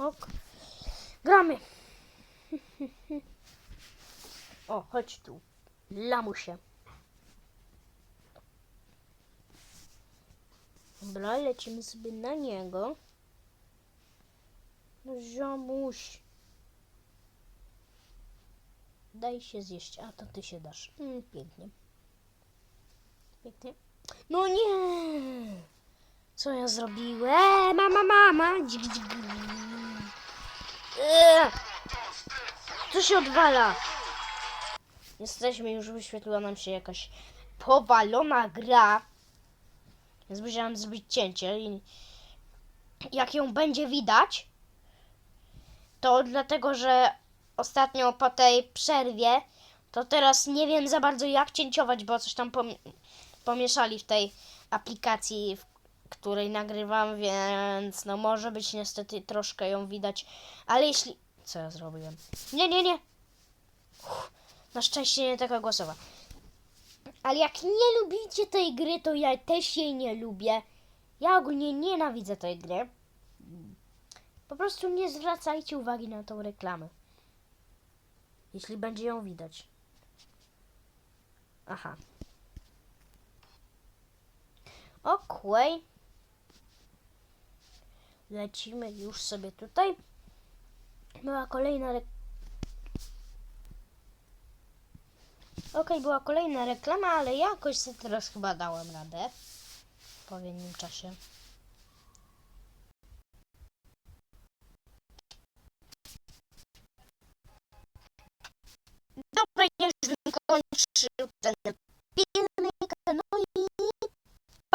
Ok. Gramy. O, chodź tu. Lamusie. Dobra, lecimy sobie na niego. No ziomuś. Daj się zjeść, a to ty się dasz. Mm, pięknie. Pięknie. No nie! Co ja zrobiłem? Mama, mama! Dzik, dzik. Eee! Co się odwala? Jesteśmy, już wyświetliła nam się jakaś powalona gra. Więc musiałam zrobić cięcie i jak ją będzie widać, to dlatego, że ostatnio po tej przerwie, to teraz nie wiem za bardzo jak cięciować, bo coś tam pom- pomieszali w tej aplikacji, w której nagrywam, więc no może być niestety troszkę ją widać, ale jeśli... Co ja zrobiłem? Nie, nie, nie! Uff, na szczęście nie taka głosowa. Ale jak nie lubicie tej gry, to ja też jej nie lubię. Ja ogólnie nienawidzę tej gry. Po prostu nie zwracajcie uwagi na tą reklamę. Jeśli będzie ją widać. Aha. Okej lecimy już sobie tutaj. Była kolejna reklama. Ok, była kolejna reklama, ale jakoś sobie teraz chyba dałem radę w odpowiednim czasie. Dobra, już bym kończył ten